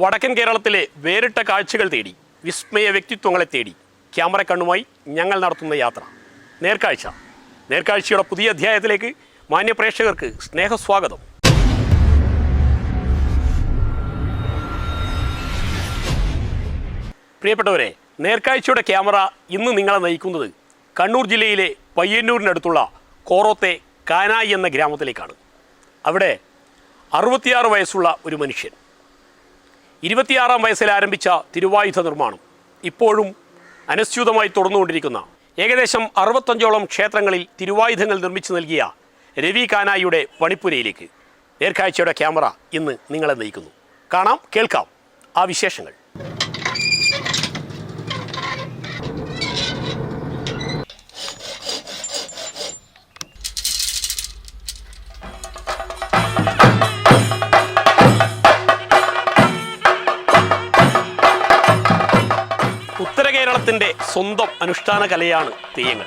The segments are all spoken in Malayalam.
വടക്കൻ കേരളത്തിലെ വേറിട്ട കാഴ്ചകൾ തേടി വിസ്മയ വ്യക്തിത്വങ്ങളെ തേടി ക്യാമറ കണ്ണുമായി ഞങ്ങൾ നടത്തുന്ന യാത്ര. നേർക്കാഴ്ച. നേർക്കാഴ്ചയുടെ പുതിയ അധ്യായത്തിലേക്ക് മാന്യപ്രേക്ഷകർക്ക് സ്നേഹസ്വാഗതം. പ്രിയപ്പെട്ടവരെ നേർക്കാഴ്ചയുടെ ക്യാമറ ഇന്ന് നിങ്ങളെ നയിക്കുന്നത് കണ്ണൂർ ജില്ലയിലെ പയ്യന്നൂരിനടുത്തുള്ള കോറോത്തെ കാനായി എന്ന ഗ്രാമത്തിലേക്കാണ്. അവിടെ അറുപത്തിയാറ് വയസ്സുള്ള ഒരു മനുഷ്യൻ. ഇരുപത്തിയാറാം വയസ്സിൽ ആരംഭിച്ച തിരുവായുധ നിർമ്മാണം ഇപ്പോഴും അനുസ്യൂതമായി തുടർന്നുകൊണ്ടിരിക്കുന്ന ഏകദേശം അറുപത്തഞ്ചോളം ക്ഷേത്രങ്ങളിൽ തിരുവായുധങ്ങൾ നിർമ്മിച്ചു നൽകിയ രവി കാനായിയുടെ പണിപ്പുരയിലേക്ക് നേർക്കാഴ്ചയുടെ ക്യാമറ ഇന്ന് നിങ്ങളെ നയിക്കുന്നു. കാണാം കേൾക്കാം ആ വിശേഷങ്ങൾ. കേരളത്തിന്റെ സ്വന്തം അനുഷ്ഠാന കലയാണ് തെയ്യങ്ങൾ.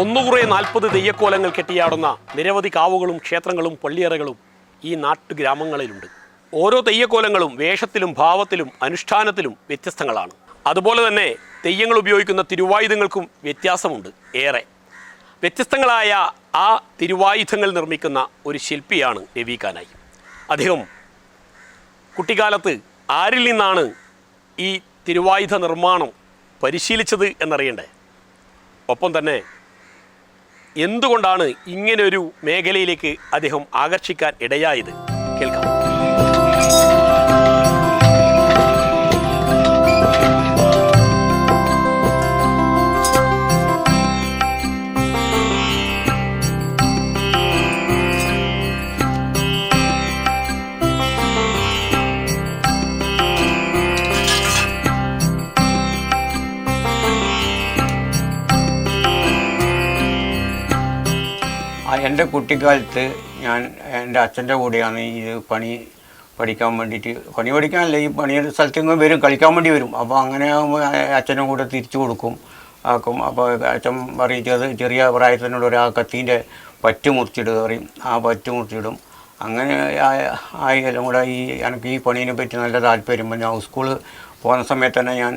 ഒന്നുകുറെ നാൽപ്പത് തെയ്യക്കോലങ്ങൾ കെട്ടിയാടുന്ന നിരവധി കാവുകളും ക്ഷേത്രങ്ങളും പള്ളിയറകളും ഈ നാട്ടുഗ്രാമങ്ങളിലുണ്ട്. ഓരോ തെയ്യക്കോലങ്ങളും വേഷത്തിലും ഭാവത്തിലും അനുഷ്ഠാനത്തിലും വ്യത്യസ്തങ്ങളാണ്. അതുപോലെ തന്നെ തെയ്യങ്ങൾ ഉപയോഗിക്കുന്ന തിരുവായുധങ്ങൾക്കും വ്യത്യാസമുണ്ട് ഏറെ. വ്യത്യസ്തങ്ങളായ ആ തിരുവായുധങ്ങൾ നിർമ്മിക്കുന്ന ഒരു ശില്പിയാണ് രവി കാനായി. അദ്ദേഹം കുട്ടിക്കാലത്ത് ആരിൽ നിന്നാണ് ഈ തിരുവായുധ നിർമ്മാണം പരിശീലിച്ചത് എന്നറിയണ്ടേ? ഒപ്പം തന്നെ എന്തുകൊണ്ടാണ് ഇങ്ങനൊരു മേഖലയിലേക്ക് അദ്ദേഹം ആകർഷിക്കാൻ ഇടയായത്? കേൾക്കാം. എന്റെ കുട്ടിക്കാലത്ത് ഞാൻ എന്റെ അച്ഛന്റെ കൂടെയാണ് ഈ പണി പഠിക്കാൻ വേണ്ടിയിട്ട്. പണി പഠിക്കാനല്ല ഈ പണിയുടെ സ്ഥലത്ത് നിന്ന് വരും കളിക്കാൻ വേണ്ടി വരും. അപ്പോൾ അങ്ങനെ ആകുമ്പോൾ കൂടെ തിരിച്ചു കൊടുക്കും ആക്കും. അപ്പോൾ അച്ഛൻ പറയും ചെറു ചെറിയ പ്രായത്തിനോട് ഒരു ആ കത്തീന്റെ പറ്റ് മുറിച്ചിടുക പറയും. ആ പറ്റ് മുറിച്ചിടും. അങ്ങനെ ആയി എല്ലാം കൂടെ ഈ എനിക്ക് ഈ പണീനെ പറ്റി നല്ല താല്പര്യം. ഞാൻ സ്കൂളിൽ പോകുന്ന സമയത്ത് തന്നെ ഞാൻ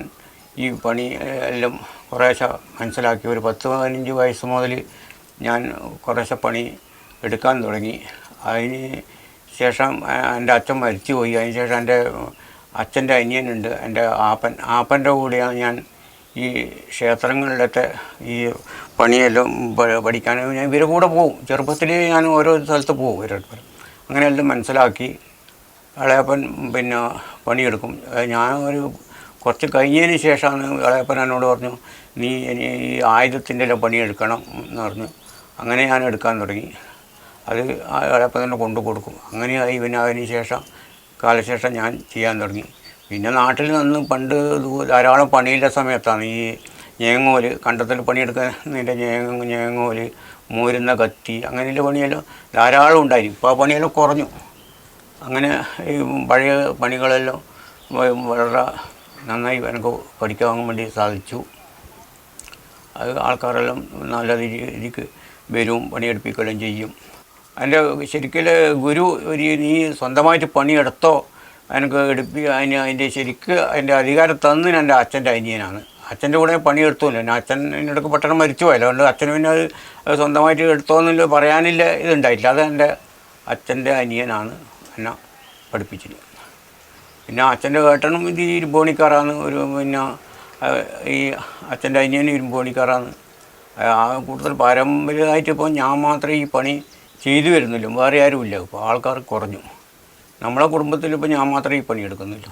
ഈ പണി എല്ലാം കുറേശ്ശെ മനസ്സിലാക്കി. ഒരു പത്ത് പതിനഞ്ച് വയസ്സ് മുതൽ ഞാൻ കുറേശ്ശെ പണി എടുക്കാൻ തുടങ്ങി. അതിന് ശേഷം എന്റെ അച്ഛൻ മരിച്ചു പോയി അതിന് ശേഷം എന്റെ അച്ഛന്റെ അനിയനുണ്ട് എന്റെ ആപ്പൻ. ആപ്പന്റെ കൂടെയാണ് ഞാൻ ഈ ക്ഷേത്രങ്ങളിലത്തെ ഈ പണിയെല്ലാം പഠിക്കാനും ഞാൻ ഇവരുടെ കൂടെ പോകും ചെറുപ്പത്തിൽ ഞാൻ ഓരോ സ്ഥലത്ത് പോകും ഇവരുടെ അങ്ങനെയെല്ലാം മനസ്സിലാക്കി ഇളയപ്പൻ പിന്നെ പണിയെടുക്കും. ഞാൻ ഒരു കുറച്ച് കഴിഞ്ഞതിന് ശേഷമാണ് ഇളയപ്പൻ എന്നോട് പറഞ്ഞു നീ ഇനി ഈ ആയുധത്തിന്റെ പണിയെടുക്കണം എന്ന് പറഞ്ഞു. അങ്ങനെ ഞാൻ എടുക്കാൻ തുടങ്ങി. അത് അയാളപ്പം തന്നെ കൊണ്ടു കൊടുക്കും. അങ്ങനെയായി പിന്നെ അതിന് ശേഷം കാലശേഷം ഞാൻ ചെയ്യാൻ തുടങ്ങി. പിന്നെ നാട്ടിൽ നിന്ന് പണ്ട് ധാരാളം പണിയില്ല സമയത്താണ് ഈ ഞേങ്ങോൽ കണ്ടത്തിൽ പണിയെടുക്കുന്നതിന്റെ ഞേങ്ങ ഞേങ്ങോൽ മൂരുന്ന കത്തി അങ്ങനെയുള്ള പണിയെല്ലാം ധാരാളം ഉണ്ടായിരുന്നു ഇപ്പോൾ ആ പണിയെല്ലാം കുറഞ്ഞു. അങ്ങനെ ഈ പഴയ പണികളെല്ലാം വളരെ നന്നായി എനിക്ക് പഠിക്കാൻ വേണ്ടി സാധിച്ചു. അത് ആൾക്കാരെല്ലാം നല്ല രീതിക്ക് വരും പണിയെടുപ്പിക്കുകയും ചെയ്യും. അതിന്റെ ശരിക്കും ഗുരു ഒരു നീ സ്വന്തമായിട്ട് പണിയെടുത്തോ എനിക്ക് എടുപ്പി അതിന് അതിന്റെ ശരിക്ക് അതിന്റെ അധികാരം തന്നിന് എന്റെ അച്ഛന്റെ അനിയനാണ്. അച്ഛന്റെ കൂടെ പണിയെടുത്തില്ല എന്റെ അച്ഛൻ എന്നിടക്ക് പെട്ടെന്ന് മരിച്ചു പോയല്ലോ. അതുകൊണ്ട് അച്ഛന് പിന്നെ അത് സ്വന്തമായിട്ട് എടുത്തോന്നില്ല പറയാനില്ല ഇതുണ്ടായിട്ടില്ല. അത് എന്റെ അച്ഛന്റെ അനിയനാണ് എന്നെ പഠിപ്പിച്ചത്. പിന്നെ അച്ഛന്റെ ഏട്ടനും ഇത് ഇരുമ്പോണിക്കാറാണ് ഒരു പിന്നെ ഈ അച്ഛന്റെ അനിയനും ഇരുമ്പോണിക്കാറാണ് ആ കൂടുതൽ പാരമ്പര്യമായിട്ട് ഇപ്പോൾ ഞാൻ മാത്രമേ ഈ പണി ചെയ്തു വരുന്നില്ല. വേറെ ആരുമില്ല. ഇപ്പോൾ ആൾക്കാർ കുറഞ്ഞു. നമ്മളെ കുടുംബത്തിൽ ഇപ്പോൾ ഞാൻ മാത്രമേ ഈ പണി എടുക്കുന്നില്ല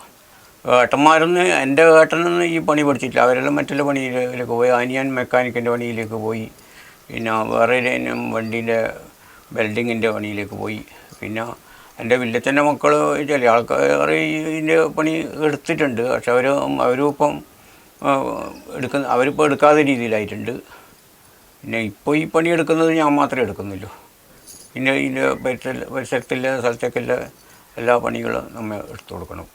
ഏട്ടന്മാരൊന്നും എന്റെ ഏട്ടനൊന്നും ഈ പണി പഠിച്ചിട്ടില്ല. അവരെല്ലാം മറ്റുള്ള പണിയിലേക്ക് പോയി. അനിയൻ മെക്കാനിക്കിന്റെ പണിയിലേക്ക് പോയി. പിന്നെ വേറെ വണ്ടീന്റെ വെൽഡിങ്ങിന്റെ പണിയിലേക്ക് പോയി. പിന്നെ എന്റെ വില്ലച്ചന്റെ മക്കൾ ചില ആൾക്കാർ ഇതിന്റെ പണി എടുത്തിട്ടുണ്ട്. പക്ഷെ അവർ അവരും ഇപ്പം എടുക്കുന്ന അവരിപ്പോൾ എടുക്കാത്ത രീതിയിലായിട്ടുണ്ട്. പിന്നെ ഇപ്പോൾ ഈ പണി എടുക്കുന്നത് ഞാൻ മാത്രമേ എടുക്കുന്നുള്ളൂ. പിന്നെ ഇതിന്റെ പരിസര പരിസരത്തിലെ സ്ഥലത്തേക്കുള്ള എല്ലാ പണികളും നമ്മൾ എടുത്തു കൊടുക്കണം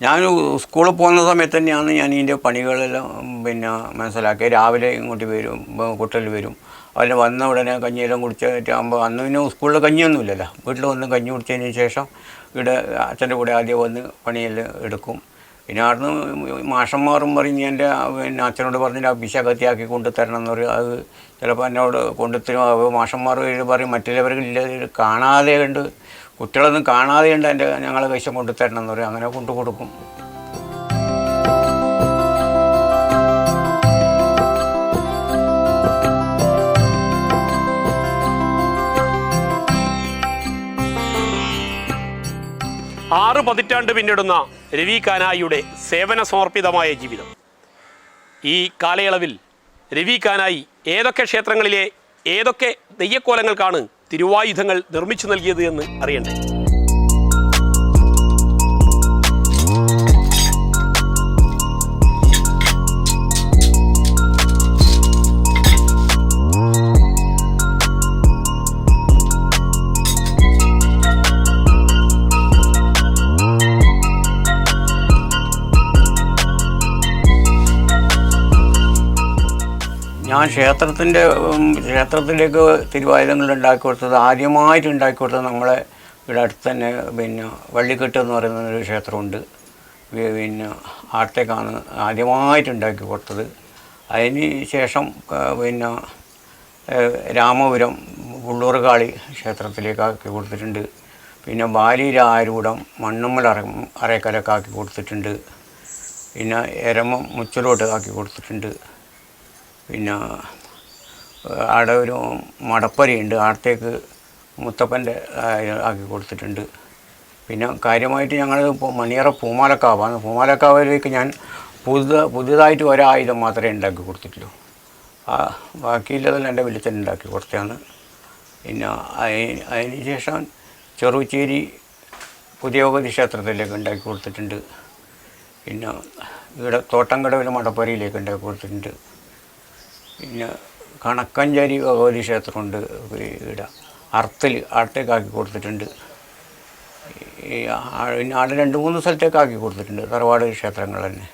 ഞാൻ സ്കൂളിൽ പോകുന്ന സമയത്ത് തന്നെയാണ് ഞാൻ ഇതിന്റെ പണികളെല്ലാം പിന്നെ മനസ്സിലാക്കി രാവിലെ ഇങ്ങോട്ട് വരും കുട്ടൽ വരും. അതിൽ വന്ന ഉടനെ കഞ്ഞിയെല്ലാം കുടിച്ചാകുമ്പോൾ അന്ന് പിന്നെ സ്കൂളിൽ കഞ്ഞിയൊന്നുമില്ലല്ലോ വീട്ടിൽ വന്ന് കഞ്ഞി കുടിച്ചതിന് ശേഷം ഇവിടെ അച്ഛന്റെ കൂടെ ആദ്യം വന്ന് പണിയെല്ലാം എടുക്കും. പിന്നെ അവിടുന്ന് മാഷന്മാറും പറഞ്ഞ് എന്റെ പിന്നെ അച്ഛനോട് പറഞ്ഞിട്ട് അഭിഷേകത്തിയാക്കി കൊണ്ടു തരണം എന്ന് പറയും. അത് ചിലപ്പോൾ എന്നോട് കൊണ്ടുത്തരും. മാഷന്മാർ പറയും. മറ്റുള്ളവരില്ല കാണാതെ ഉണ്ട് കുട്ടികളൊന്നും കാണാതെ ഉണ്ട് എന്റെ ഞങ്ങളെ കൈശം കൊണ്ടു തരണം എന്ന് പറയും. അങ്ങനെ കൊണ്ടു കൊടുക്കും പതിറ്റാണ്ട് പിന്നിടുന്ന രവി കാനായിയുടെ സേവന സമർപ്പിതമായ ജീവിതം. ഈ കാലയളവിൽ രവി കാനായി ഏതൊക്കെ ക്ഷേത്രങ്ങളിലെ ഏതൊക്കെ തെയ്യക്കോലങ്ങൾക്കാണ് തിരുവായുധങ്ങൾ നിർമ്മിച്ചു നൽകിയത് എന്ന് അറിയണ്ടേ? ഞാൻ ക്ഷേത്രത്തിന്റെ ക്ഷേത്രത്തിലേക്ക് തിരുവായുധങ്ങൾ ഉണ്ടാക്കി കൊടുത്തത് ആദ്യമായിട്ട് ഉണ്ടാക്കി കൊടുത്തത് നമ്മളെ ഇവിടെ അടുത്ത് തന്നെ പിന്നെ വള്ളിക്കെട്ട് എന്ന് പറയുന്ന ഒരു ക്ഷേത്രമുണ്ട്. പിന്നെ ആട്ടേക്കാണ് ആദ്യമായിട്ട് ഉണ്ടാക്കി കൊടുത്തത്. അതിന് ശേഷം പിന്നെ രാമപുരം ഉള്ളൂർകാളി ക്ഷേത്രത്തിലേക്ക് ആക്കി കൊടുത്തിട്ടുണ്ട്. പിന്നെ ബാലിരാരൂഢം മണ്ണമ്മൽ അറ അറേക്കലൊക്കെ ആക്കി കൊടുത്തിട്ടുണ്ട്. പിന്നെ എരമം മുച്ചിലോട്ട് ആക്കി കൊടുത്തിട്ടുണ്ട്. പിന്നെ അവിടെ ഒരു മടപ്പരയുണ്ട്. അവിടത്തേക്ക് മുത്തപ്പന്റെ ആക്കി കൊടുത്തിട്ടുണ്ട്. പിന്നെ കാര്യമായിട്ട് ഞങ്ങൾ മണിയറ പൂമാലക്കാവാണ്. പൂമാലക്കാവിലേക്ക് ഞാൻ പുതുത പുതിയതായിട്ട് ഒരായുധം മാത്രമേ ഉണ്ടാക്കി കൊടുത്തിട്ടുള്ളൂ. ആ ബാക്കിയുള്ളതെല്ലാം എന്റെ വെളിച്ചൻ ഉണ്ടാക്കി കൊടുത്തതാണ്. പിന്നെ അതിന് ശേഷം ചെറുച്ചേരി പുതിയോഗതി ക്ഷേത്രത്തിലേക്ക് ഉണ്ടാക്കി കൊടുത്തിട്ടുണ്ട്. പിന്നെ ഇവിടെ തോട്ടംകടവിൽ മടപ്പരിയിലേക്ക് ഉണ്ടാക്കി കൊടുത്തിട്ടുണ്ട്. പിന്നെ കണക്കഞ്ചേരി ഭഗവതി ക്ഷേത്രമുണ്ട് ഇവിടെ അർത്തിൽ ആട്ടേക്കാക്കി കൊടുത്തിട്ടുണ്ട്. പിന്നെ ആടെ രണ്ട് മൂന്ന് സ്ഥലത്തേക്ക് ആക്കി കൊടുത്തിട്ടുണ്ട് തറവാട് ക്ഷേത്രങ്ങൾ തന്നെ.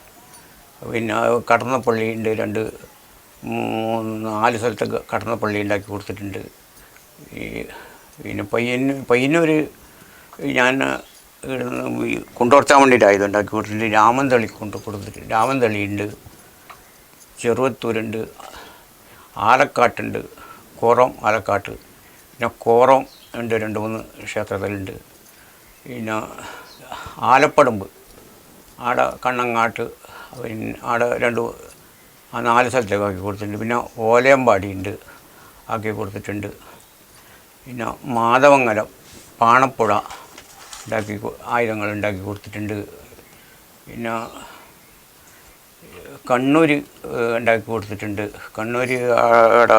പിന്നെ കടന്നപ്പള്ളി ഉണ്ട് രണ്ട് മൂന്ന് നാല് സ്ഥലത്ത് കടന്നപ്പള്ളി ഉണ്ടാക്കി കൊടുത്തിട്ടുണ്ട്. ഈ പിന്നെ പയ്യന് പയ്യനൊരു ഞാൻ ഇവിടുന്ന് ഈ കൊണ്ടുവച്ചാൻ വേണ്ടിയിട്ടായത് ഉണ്ടാക്കി കൊടുത്തിട്ടുണ്ട്. രാമൻ തളി കൊണ്ട് കൊടുത്തിട്ടുണ്ട്. രാമൻ തളിയുണ്ട് ചെറുവത്തൂരുണ്ട് ആലക്കാട്ടുണ്ട്. കോറം ആലക്കാട്ട്. പിന്നെ കോറം ഉണ്ട് രണ്ട് മൂന്ന് ക്ഷേത്രത്തിലുണ്ട്. പിന്നെ ആലപ്പടമ്പ്. ആടെ കണ്ണങ്ങാട്ട് പിന്നെ ആടെ രണ്ട് ആ നാല് സ്ഥലത്തേക്ക് ആക്കി കൊടുത്തിട്ടുണ്ട്. പിന്നെ ഓലയമ്പാടി ഉണ്ട് ആക്കി കൊടുത്തിട്ടുണ്ട്. പിന്നെ മാധവങ്ങലം പാണപ്പുഴ ഉണ്ടാക്കി ആയുധങ്ങൾ ഉണ്ടാക്കി കൊടുത്തിട്ടുണ്ട്. പിന്നെ കണ്ണൂർ ഉണ്ടാക്കി കൊടുത്തിട്ടുണ്ട്. കണ്ണൂർ അവിടെ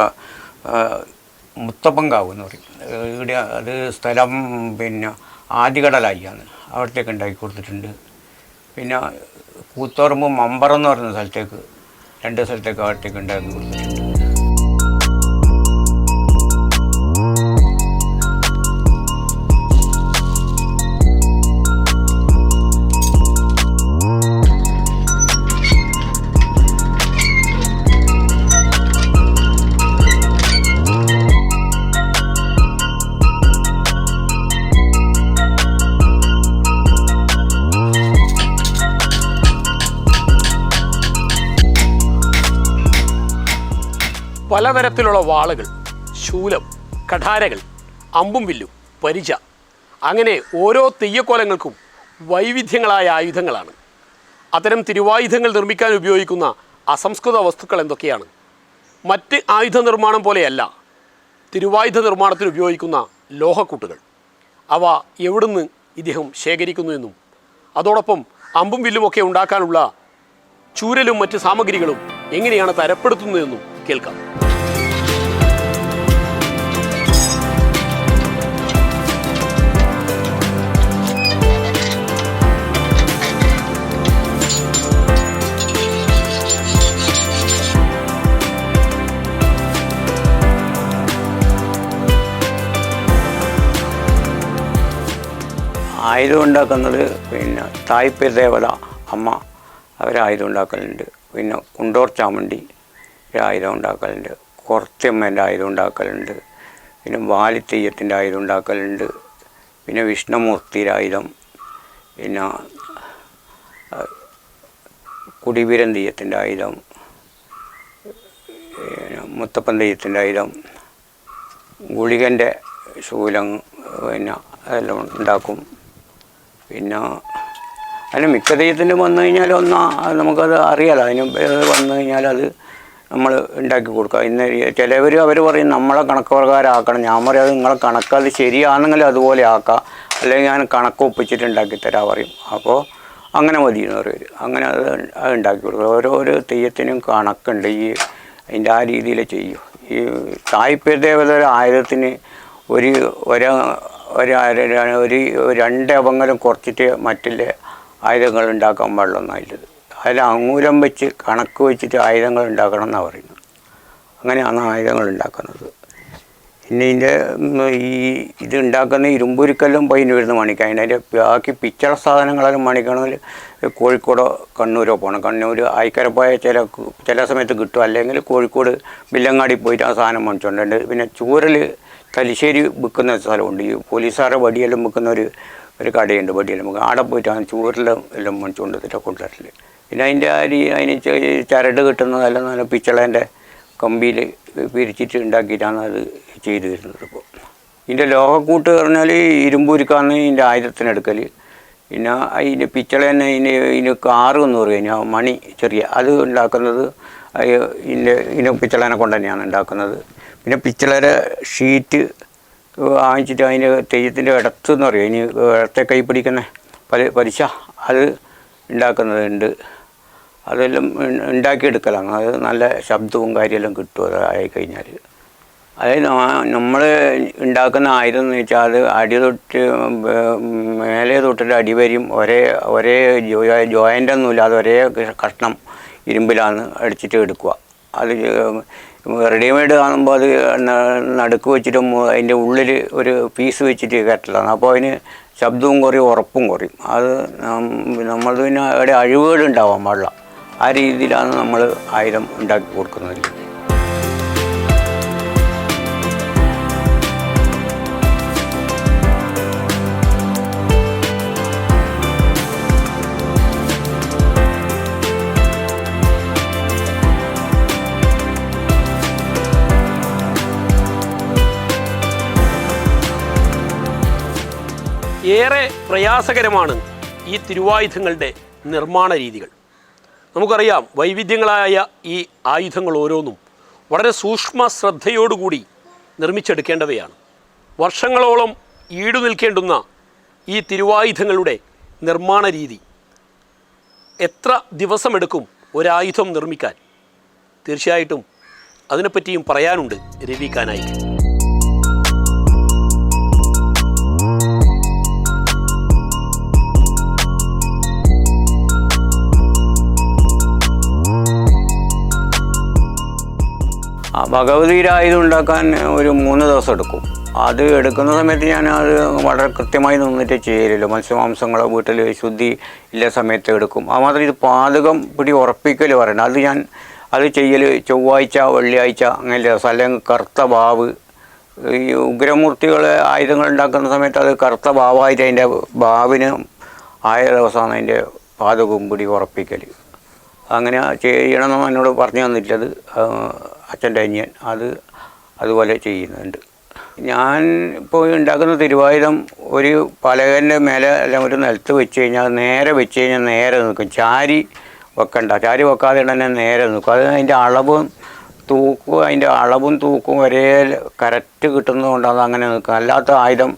മുത്തപ്പങ്കാവ് എന്ന് പറയും. ഇവിടെ അത് സ്ഥലം പിന്നെ ആദികടലായിയാണ്. അവിടത്തേക്ക് ഉണ്ടാക്കി കൊടുത്തിട്ടുണ്ട്. പിന്നെ കൂത്തോറമ്പ് മമ്പറം എന്ന് പറയുന്ന സ്ഥലത്തേക്ക് രണ്ട് സ്ഥലത്തേക്ക് അവിടത്തേക്ക് ഉണ്ടാക്കി കൊടുത്തിട്ടുണ്ട്. പലതരത്തിലുള്ള വാളുകൾ ശൂലം കഠാരകൾ അമ്പും വില്ലും പരിച അങ്ങനെ ഓരോ തെയ്യക്കോലങ്ങൾക്കും വൈവിധ്യങ്ങളായ ആയുധങ്ങളാണ്. അത്തരം തിരുവായുധങ്ങൾ നിർമ്മിക്കാൻ ഉപയോഗിക്കുന്ന അസംസ്കൃത വസ്തുക്കൾ എന്തൊക്കെയാണ്? മറ്റ് ആയുധ നിർമ്മാണം പോലെയല്ല തിരുവായുധ നിർമ്മാണത്തിന് ഉപയോഗിക്കുന്ന ലോഹക്കൂട്ടുകൾ. അവ എവിടുന്ന് ഇദ്ദേഹം ശേഖരിക്കുന്നു എന്നും അതോടൊപ്പം അമ്പും വില്ലുമൊക്കെ ഉണ്ടാക്കാനുള്ള ചൂരലും മറ്റ് സാമഗ്രികളും എങ്ങനെയാണ് തരപ്പെടുത്തുന്നതെന്നും കേൾക്കാം. ആയുധം ഉണ്ടാക്കുന്നത് പിന്നെ തായ്പ ദേവത അമ്മ അവർ ആയുധം ഉണ്ടാക്കലുണ്ട് പിന്നെ കുണ്ടോർ ചാമണ്ടി ആയുധം ഉണ്ടാക്കലുണ്ട് കുറച്ചമ്മേന്റെ ആയുധം ഉണ്ടാക്കലുണ്ട് പിന്നെ വാലിത്തെയ്യത്തിന്റെ ആയുധം ഉണ്ടാക്കലുണ്ട് പിന്നെ വിഷ്ണുമൂർത്തിയുടെ ആയുധം. പിന്നെ കുടിവീരൻ തെയ്യത്തിന്റെ ആയുധം. മുത്തപ്പൻ തെയ്യത്തിന്റെ ആയുധം. ഗുളികന്റെ ശൂലം പിന്നെ അതെല്ലാം ഉണ്ടാക്കും. പിന്നെ അതിന് മിക്ക തെയ്യത്തിന് വന്നു കഴിഞ്ഞാൽ ഒന്നാ നമുക്കത് അറിയാലോ. അതിന് വന്നു കഴിഞ്ഞാൽ അത് നമ്മൾ ഉണ്ടാക്കി കൊടുക്കുക. ഇന്ന് ചിലവർ അവർ പറയും നമ്മളെ കണക്ക് പ്രകാരം ആക്കണം ഞാൻ പറയും നിങ്ങളെ കണക്ക് അത് ശരിയാണെങ്കിൽ അതുപോലെ ആക്കാം. അല്ലെങ്കിൽ ഞാൻ കണക്ക് ഒപ്പിച്ചിട്ട് ഉണ്ടാക്കി തരാം പറയും. അപ്പോൾ അങ്ങനെ മതി എന്ന് പറയും അങ്ങനെ അത് ഉണ്ടാക്കി കൊടുക്കുക ഓരോരോ തെയ്യത്തിനും കണക്കുണ്ട്. ഈ അതിന്റെ ആ രീതിയിൽ ചെയ്യും. ഈ തായ്പ ദേവത ഒരു ആയിരത്തിന് ഒരു ഒരു ഒരു ഒരു രണ്ട് അപങ്ങലം കുറച്ചിട്ട് മറ്റുള്ള ആയുധങ്ങൾ ഉണ്ടാക്കാൻ പാടില്ലെന്നായില്ലത് അതിൽ അങ്ങൂരം വെച്ച് കണക്ക് വെച്ചിട്ട് ആയുധങ്ങൾ ഉണ്ടാക്കണം എന്നാണ് പറയുന്നത്. അങ്ങനെയാണ് ആയുധങ്ങൾ ഉണ്ടാക്കുന്നത്. പിന്നെ ഇതിന്റെ ഈ ഇത് ഉണ്ടാക്കുന്ന ഇരുമ്പുരുക്കല്ലും പൈന് വരുന്ന മണിക്കാൻ അതിന്റെ ബാക്കി പിച്ചള സാധനങ്ങളെല്ലാം മണിക്കണമെങ്കിൽ കോഴിക്കോടോ കണ്ണൂരോ പോകണം. കണ്ണൂർ ആയിക്കര പോയ ചില ചില സമയത്ത് കിട്ടും. അല്ലെങ്കിൽ കോഴിക്കോട് വില്ലങ്ങാടി പോയിട്ട് ആ സാധനം മേടിച്ചുകൊണ്ടുണ്ട് പിന്നെ ചൂരൽ തലശ്ശേരി വിൽക്കുന്ന സ്ഥലമുണ്ട്. ഈ പോലീസുകാരുടെ വടിയെല്ലാം വിൽക്കുന്ന ഒരു ഒരു കടയുണ്ട് വടിയെല്ലാം വിൽക്കുക അവിടെ പോയിട്ടാണ് ചൂരെല്ലാം എല്ലാം മേടിച്ചുകൊണ്ട് വന്നിട്ട് കൊണ്ടുവരൽ. പിന്നെ അതിന്റെ അരി അതിന് ചരട് കിട്ടുന്നതെല്ലാം നല്ല പിച്ചളേന്റെ കമ്പിയിൽ പിരിച്ചിട്ട് ഉണ്ടാക്കിയിട്ടാണ് അത് ചെയ്തു വരുന്നത് ഇപ്പോൾ ഇതിന്റെ ലോഹക്കൂട്ട് പറഞ്ഞാൽ ഇരുമ്പൂരിക്കാന്ന് ഇതിന്റെ ആയുധത്തിനെടുക്കൽ പിന്നെ അതിന്റെ പിച്ചള തന്നെ ഇതിന് ഇതിന് കാറ് എന്ന് പറയും. കഴിഞ്ഞാൽ മണി ചെറിയ അത് ഉണ്ടാക്കുന്നത് ഇതിന്റെ ഇതിന് പിച്ചളേനെ കൊണ്ട് തന്നെയാണ് ഉണ്ടാക്കുന്നത്. പിന്നെ പിച്ചളര ഷീറ്റ് വാങ്ങിച്ചിട്ട് അതിന്റെ തെയ്യത്തിന്റെ ഇടത്ത് എന്ന് പറയും. ഇനി ഇടത്തെ കൈ പിടിക്കുന്ന പല പലിശ അത് ഉണ്ടാക്കുന്നതുണ്ട്. അതെല്ലാം ഉണ്ടാക്കിയെടുക്കലാണ്. അത് നല്ല ശബ്ദവും കാര്യമെല്ലാം കിട്ടും അത് ആയി കഴിഞ്ഞാൽ അതായത് നമ്മൾ ഉണ്ടാക്കുന്ന ആയുധം എന്ന് വെച്ചാൽ അത് അടി തൊട്ട് മേലെ തൊട്ടിട്ട് അടിവരെയും ഒരേ ഒരേ ജോയിന്റ് ഒന്നും അത് ഒരേ കഷ്ണം ഇരുമ്പിലാണ് അടിച്ചിട്ട് എടുക്കുക. അത് റെഡിമെയ്ഡ് കാണുമ്പോൾ അത് നടുക്ക് വെച്ചിട്ടും അതിന്റെ ഉള്ളിൽ ഒരു പീസ് വെച്ചിട്ട് കെട്ടലാണ്. അപ്പോൾ അതിന് ശബ്ദവും കുറയും ഉറപ്പും കുറയും. അത് നമ്മൾ പിന്നെ അവിടെ അഴിവുകൾ ഉണ്ടാവാൻ പാടില്ല. ആ രീതിയിലാണ് നമ്മൾ ആയിരം ഉണ്ടാക്കി കൊടുക്കുന്നത്. ഏറെ പ്രയാസകരമാണ് ഈ തിരുവായുധങ്ങളുടെ നിർമ്മാണ രീതികൾ. നമുക്കറിയാം വൈവിധ്യങ്ങളായ ഈ ആയുധങ്ങൾ ഓരോന്നും വളരെ സൂക്ഷ്മ ശ്രദ്ധയോടുകൂടി നിർമ്മിച്ചെടുക്കേണ്ടവയാണ്. വർഷങ്ങളോളം ഈടു നിൽക്കേണ്ടുന്ന ഈ തിരുവായുധങ്ങളുടെ നിർമ്മാണ രീതി എത്ര ദിവസമെടുക്കും ഒരായുധം നിർമ്മിക്കാൻ? തീർച്ചയായിട്ടും അതിനെപ്പറ്റിയും പറയാനുണ്ട് രവി കാനായിക്ക് ആ ഉണ്ടാക്കാൻ ഒരു മൂന്ന് ദിവസം എടുക്കും. അത് എടുക്കുന്ന സമയത്ത് ഞാൻ അത് വളരെ കൃത്യമായി നിന്നിട്ട് ചെയ്യലില്ല. മത്സ്യമാംസങ്ങളോ വീട്ടിൽ ശുദ്ധി ഇല്ല സമയത്ത് എടുക്കും. ആ മാത്രം ഇത് പാതകം പിടി ഉറപ്പിക്കൽ പറയണം. അത് ഞാൻ അത് ചെയ്യൽ ചൊവ്വാഴ്ച വെള്ളിയാഴ്ച അങ്ങനെ ദിവസം. അല്ലെങ്കിൽ കറുത്ത വാവ് ഈ ഉഗ്രമൂർത്തികളെ ആയുധങ്ങൾ ഉണ്ടാക്കുന്ന സമയത്ത് അത് കറുത്ത വാവായിട്ട് അതിന്റെ വാവിന് ആയ ദിവസമാണ് അതിന്റെ പാതകവും പിടി ഉറപ്പിക്കൽ അങ്ങനെ ചെയ്യണമെന്ന് എന്നോട് പറഞ്ഞു തന്നിട്ടത് അച്ഛന്റെ അനിയൻ അത് അതുപോലെ ചെയ്യുന്നുണ്ട്. ഞാൻ ഇപ്പോൾ ഉണ്ടാക്കുന്ന തിരുവായുധം ഒരു പലകന്റെ മേലെ അല്ല ഒരു നിലത്ത് വെച്ച് കഴിഞ്ഞാൽ നേരെ വെച്ച് കഴിഞ്ഞാൽ നേരെ നിൽക്കും. ചാരി വെക്കണ്ട. ചാരി വെക്കാതെ തന്നെ നേരെ നിൽക്കും. അത് അതിന്റെ അളവും തൂക്കും അതിന്റെ അളവും തൂക്കും ഒരേ കറക്റ്റ് കിട്ടുന്നതുകൊണ്ടാണ് അങ്ങനെ നിൽക്കുക. അല്ലാത്ത ആയുധം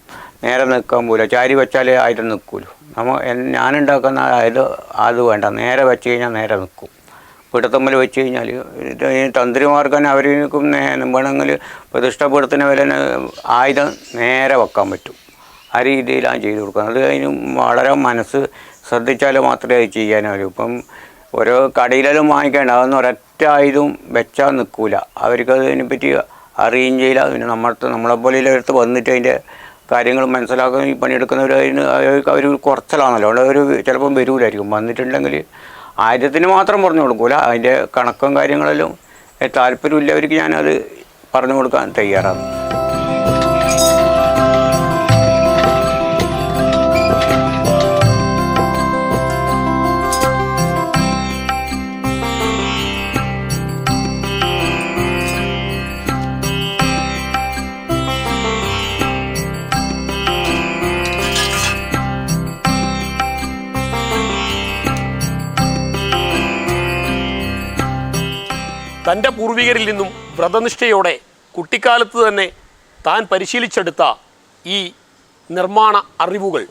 നേരെ നിൽക്കാൻ പോല ചാരി വെച്ചാലേ ആയുധം നിൽക്കുമല്ലോ നമ്മൾ ഞാനുണ്ടാക്കുന്ന ആയുധം അത് വേണ്ട. നേരെ വെച്ച് കഴിഞ്ഞാൽ നേരെ നിൽക്കും. പിടുത്തമ്മൽ വെച്ച് കഴിഞ്ഞാൽ ഈ തന്ത്രിമാർക്ക് തന്നെ അവർക്കും വേണമെങ്കിൽ പ്രതിഷ്ഠപ്പെടുത്തുന്ന വില ആയുധം നേരെ വെക്കാൻ പറ്റും. ആ രീതിയിലാണ് ചെയ്തു കൊടുക്കുന്നത്. അത് അതിന് വളരെ മനസ്സ് ശ്രദ്ധിച്ചാൽ മാത്രമേ അത് ചെയ്യാനാവൂ. ഇപ്പം ഓരോ കടയിലെല്ലാം വാങ്ങിക്കേണ്ട അതൊന്നും ഒരൊറ്റ ആയുധം വെച്ചാൽ നിൽക്കില്ല അവർക്ക് അതിനെപ്പറ്റി അറിയുകയും ചെയ്യില്ല. പിന്നെ നമ്മളടുത്ത് നമ്മളെപ്പോലെ അടുത്ത് വന്നിട്ട് അതിന്റെ കാര്യങ്ങൾ മനസ്സിലാക്കാൻ ഈ പണിയെടുക്കുന്നവർ അതിന് അവർ കുറച്ചിലാണല്ലോ. അവിടെ അവർ ചിലപ്പം വരൂലായിരിക്കും. വന്നിട്ടുണ്ടെങ്കിൽ ആയുധത്തിന് മാത്രം പറഞ്ഞു കൊടുക്കൂല അതിന്റെ കണക്കും കാര്യങ്ങളെല്ലാം താല്പര്യമില്ലവർക്ക് ഞാനത് പറഞ്ഞു കൊടുക്കാൻ തയ്യാറാണ്. പൂർവികരിൽ നിന്നും വ്രതനിഷ്ഠയോടെ കുട്ടിക്കാലത്ത് തന്നെ താൻ പരിശീലിച്ചെടുത്ത ഈ നിർമ്മാണ അറിവുകൾ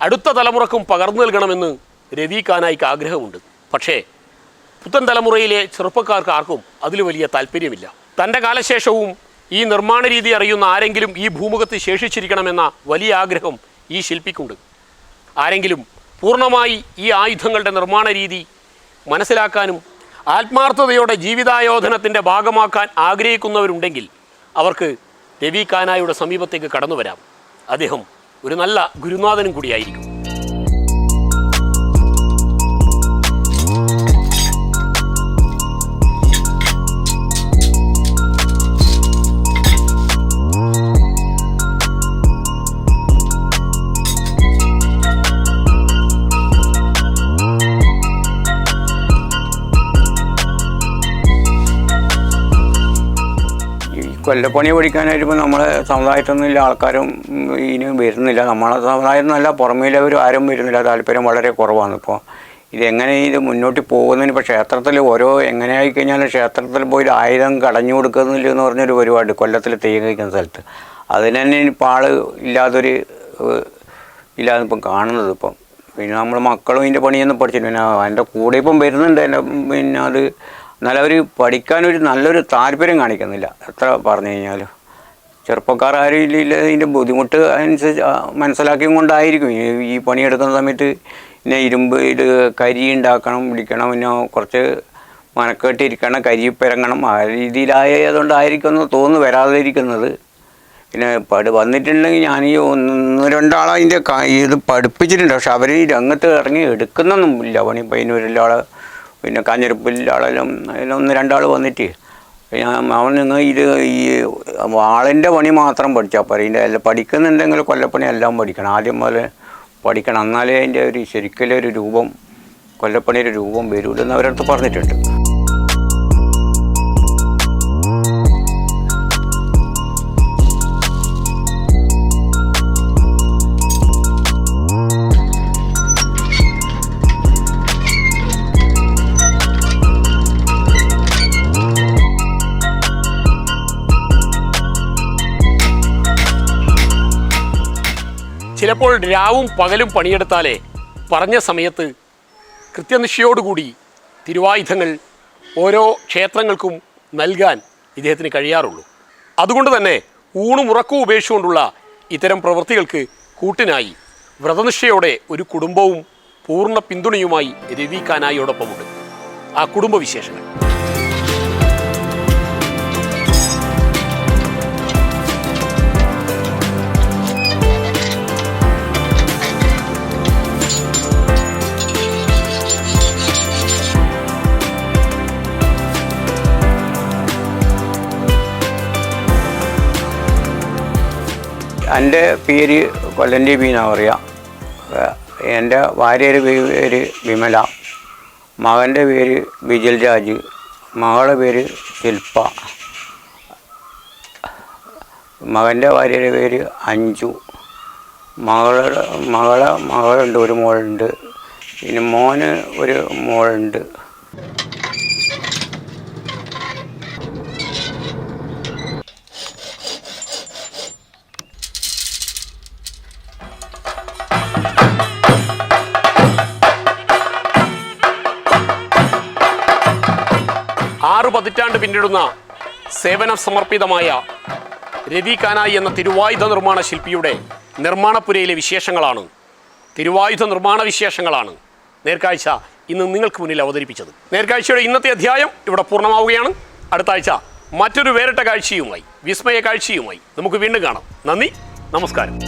അടുത്ത തലമുറക്കും പകർന്നു നൽകണമെന്ന് രവി കാനായിക്ക് ആഗ്രഹമുണ്ട്. പക്ഷേ പുത്തൻ തലമുറയിലെ ചെറുപ്പക്കാർക്ക് ആർക്കും അതിൽ വലിയ താല്പര്യമില്ല. തന്റെ കാലശേഷവും ഈ നിർമ്മാണ രീതി അറിയുന്ന ആരെങ്കിലും ഈ ഭൂമുഖത്ത് ശേഷിച്ചിരിക്കണമെന്ന വലിയ ആഗ്രഹം ഈ ശില്പിക്കുണ്ട്. ആരെങ്കിലും പൂർണമായി ഈ ആയുധങ്ങളുടെ നിർമ്മാണ രീതി മനസ്സിലാക്കാനും ആത്മാർത്ഥതയോടെ ജീവിതായോധനത്തിന്റെ ഭാഗമാക്കാൻ ആഗ്രഹിക്കുന്നവരുണ്ടെങ്കിൽ അവർക്ക് രവി കാനായുടെ സമീപത്തേക്ക് കടന്നു വരാം. അദ്ദേഹം ഒരു നല്ല ഗുരുനാഥനും കൂടിയായിരിക്കും. കൊല്ലപ്പണി പഠിക്കാനായിട്ട് നമ്മളെ സമുദായത്തിലുള്ള ആൾക്കാരും ഇനി വരുന്നില്ല. നമ്മളെ സമുദായം എന്നല്ല പുറമേലവരും ആരും വരുന്നില്ല. താല്പര്യം വളരെ കുറവാണ് ഇപ്പോൾ ഇതെങ്ങനെ ഇത് മുന്നോട്ട് പോകുന്നതിന് ഇപ്പോൾ ക്ഷേത്രത്തിൽ ഓരോ എങ്ങനെ ആയിക്കഴിഞ്ഞാൽ ക്ഷേത്രത്തിൽ പോയി ആയുധം കടഞ്ഞു കൊടുക്കുന്നില്ല എന്ന് പറഞ്ഞൊരു പരിപാടി കൊല്ലത്തിൽ തെയ്യം കഴിക്കുന്ന സ്ഥലത്ത്. അതിന് തന്നെ ഇപ്പോൾ ആൾ ഇല്ലാതൊരു ഇല്ലാതെ ഇപ്പം കാണുന്നത് ഇപ്പം. പിന്നെ നമ്മൾ മക്കളും ഇതിന്റെ പണിയൊന്നും പഠിച്ചിട്ട് പിന്നെ എന്റെ കൂടെ ഇപ്പം വരുന്നുണ്ട്. എന്റെ പിന്നെ അത് എന്നാലും അവർ പഠിക്കാനൊരു നല്ലൊരു താല്പര്യം കാണിക്കുന്നില്ല. എത്ര പറഞ്ഞു കഴിഞ്ഞാലും. ചെറുപ്പക്കാർ ആരും ഇല്ല അതിന്റെ ബുദ്ധിമുട്ട് അനുസരിച്ച് മനസ്സിലാക്കിയും കൊണ്ടായിരിക്കും. ഈ പണിയെടുക്കുന്ന സമയത്ത് പിന്നെ ഇരുമ്പ് ഇത് കരി ഉണ്ടാക്കണം പിടിക്കണം പിന്നെ കുറച്ച് മനക്കെട്ടിരിക്കണം കരി പിറങ്ങണം ആ രീതിയിലായതുകൊണ്ടായിരിക്കും എന്ന് തോന്നുന്നു വരാതിരിക്കുന്നത്. പിന്നെ പഠി വന്നിട്ടുണ്ടെങ്കിൽ ഞാൻ ഈ ഒന്ന് രണ്ടാളെ അതിന്റെ ഇത് പഠിപ്പിച്ചിട്ടുണ്ട്. പക്ഷെ അവർ ഈ രംഗത്ത് ഇറങ്ങി എടുക്കുന്നൊന്നും ഇല്ല. പണി ആൾ പിന്നെ കാഞ്ഞിരപ്പള്ളിയിലെ ആളെല്ലാം അതിൽ ഒന്ന് രണ്ടാൾ വന്നിട്ട് ഞാൻ അവൻ നിന്ന് ഇത് ഈ ആളിന്റെ പണി മാത്രം പഠിച്ചാൽ പോരെ. ഇതിന്റെ എല്ലാം പഠിക്കുന്നുണ്ടെങ്കിൽ കൊല്ലപ്പണി എല്ലാം പഠിക്കണം. ആദ്യം മുതൽ പഠിക്കണം. എന്നാലേ അതിന്റെ ഒരു ശരിക്കലൊരു രൂപം കൊല്ലപ്പണിയുടെ രൂപം വരൂലെന്ന് അവരടുത്ത് പറഞ്ഞിട്ടുണ്ട്. ചിലപ്പോൾ രാവും പകലും പണിയെടുത്താലേ പറഞ്ഞ സമയത്ത് കൃത്യനിഷ്ഠയോടുകൂടി തിരുവായുധങ്ങൾ ഓരോ ക്ഷേത്രങ്ങൾക്കും നൽകാൻ ഇദ്ദേഹത്തിന് കഴിയാറുള്ളൂ. അതുകൊണ്ട് തന്നെ ഊണും ഉറക്കവും ഉപേക്ഷിച്ചുകൊണ്ടുള്ള ഇത്തരം പ്രവൃത്തികൾക്ക് കൂട്ടിനായി വ്രതനിഷ്ഠയോടെ ഒരു കുടുംബവും പൂർണ പിന്തുണയുമായി രവി കാനായിയോടൊപ്പമുണ്ട് ആ കുടുംബ എന്റെ പേര് കൊല്ലന്റെ ബി പറയുക എന്റെ ഭാര്യയുടെ പേര് വിമല. മകന്റെ പേര് വിജൽ രാജ്. മകളുടെ പേര് ശില്പ മകന്റെ ഭാര്യയുടെ പേര് അഞ്ജു. മകളുടെ മകളെ മകളുണ്ട് ഒരു മോളുണ്ട്. പിന്നെ മോന് ഒരു മോളുണ്ട്. പിന്നിടുന്ന സേവന സമർപ്പിതമായ രവി കാനായി എന്ന തിരുവായുധ നിർമ്മാണ ശില്പിയുടെ നിർമ്മാണപ്പുരയിലെ വിശേഷങ്ങളാണ്. തിരുവായുധ നിർമ്മാണ വിശേഷങ്ങളാണ് നേർക്കാഴ്ച ഇന്ന് നിങ്ങൾക്ക് മുന്നിൽ അവതരിപ്പിച്ചത്. നേർക്കാഴ്ചയുടെ ഇന്നത്തെ അധ്യായം ഇവിടെ പൂർണമാവുകയാണ്. അടുത്ത ആഴ്ച മറ്റൊരു വേറിട്ട കാഴ്ചയുമായി വിസ്മയ കാഴ്ചയുമായി നമുക്ക് വീണ്ടും കാണാം. നന്ദി നമസ്കാരം.